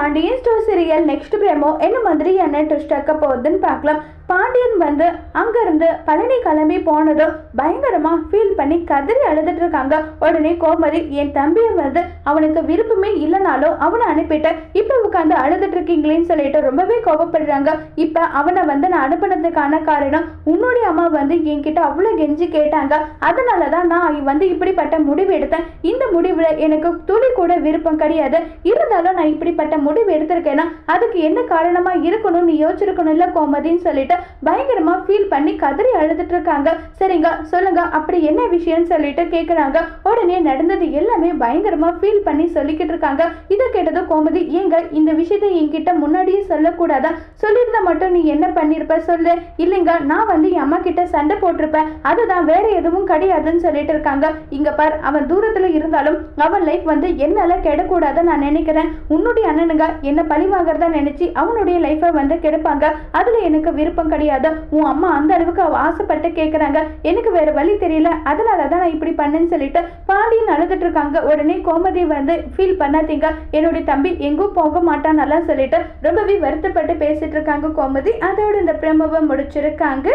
Pandian store serial next promo? என்ன மாதிரியான twist ஆக்க போகுதுன்னு பார்க்கலாம். பாண்டியன் வந்து அங்கேருந்து பழனி கிளம்பி போனதும் பயங்கரமா ஃபீல் பண்ணி கதறி அழுதுட்டு இருக்காங்க. உடனே கோமதி என் தம்பியை வந்து அவனுக்கு விருப்பமே இல்லைனாலும் அவனை அனுப்பிட்டு இப்போ உட்காந்து அழுதுட்டு இருக்கீங்களேன்னு சொல்லிட்டு ரொம்பவே கோபப்படுறாங்க இப்போ அவனை வந்து நான் அனுப்பினதுக்கான காரணம் உன்னுடைய அம்மா வந்து என்கிட்ட அவ்வளோ கெஞ்சி கேட்டாங்க. அதனால தான் நான் வந்து இப்படிப்பட்ட முடிவு எடுத்தேன். இந்த முடிவில் எனக்கு துளி கூட விருப்பம் கிடையாது. இருந்தாலும் நான் இப்படிப்பட்ட முடிவு எடுத்திருக்கேன்னா அதுக்கு என்ன காரணமா இருக்கணும் நீ யோசிச்சிருக்கணும் இல்ல கோமதின்னு சொல்லிட்டு பயங்கரமா ஃபீல் பண்ணி கதறி அழுதுட்டு இருக்காங்க. சரிங்க சொல்லுங்க அப்படி என்ன விஷயம்னு சொல்லிட்டு கேக்குறாங்க. உடனே நடந்தது எல்லாமே பயங்கரமா ஃபீல் பண்ணி சொல்லிக்கிட்டு இருக்காங்க. இதை கேட்டதும் கோமதி ஏங்க இந்த விஷயத்த என்கிட்ட முன்னாடியே சொல்லக்கூடாதா? சொல்லியிருந்தா மட்டும் நீ என்ன பண்ணிருப்ப சொல்லு? இல்லைங்க நான் வந்து என் அம்மா கிட்ட சண்டை போட்டிருப்பேன். அதுதான் வேற எதுவும் கிடையாதுன்னு சொல்லிட்டு இருக்காங்க. இங்க பார் அவன் தூரத்துல இருந்தாலும் அவன் லைஃப் வந்து என்னால கெடக்கூடாதுன்னு நான் நினைக்கிறேன். உன்னுடைய அண்ணனுங்க என்ன பழி வாங்குறதா நினைச்சு அவனுடைய லைஃபை வந்து கெடுப்பாங்க. அதுல எனக்கு விருப்பம் கிடையாது. உன் அம்மா அந்த அளவுக்கு அவ ஆசைப்பட்டு கேட்கறாங்க எனக்கு வேற வழி தெரியல. அதனால தான் நான் இப்படி பண்ணேன்னு சொல்லிட்டு பாண்டியன் அழுதுட்டு இருக்காங்க. உடனே கோமதி வந்து ஃபீல் பண்ணாதீங்க. என்னுடைய தம்பி எங்கும் போக மாட்டான் எல்லாம் சொல்லிட்டு ரொம்பவே வருத்தப்பட்டு பேசிட்டு இருக்காங்க கோமதி. அதோட இந்த பிரமவை முடிச்சிருக்காங்க.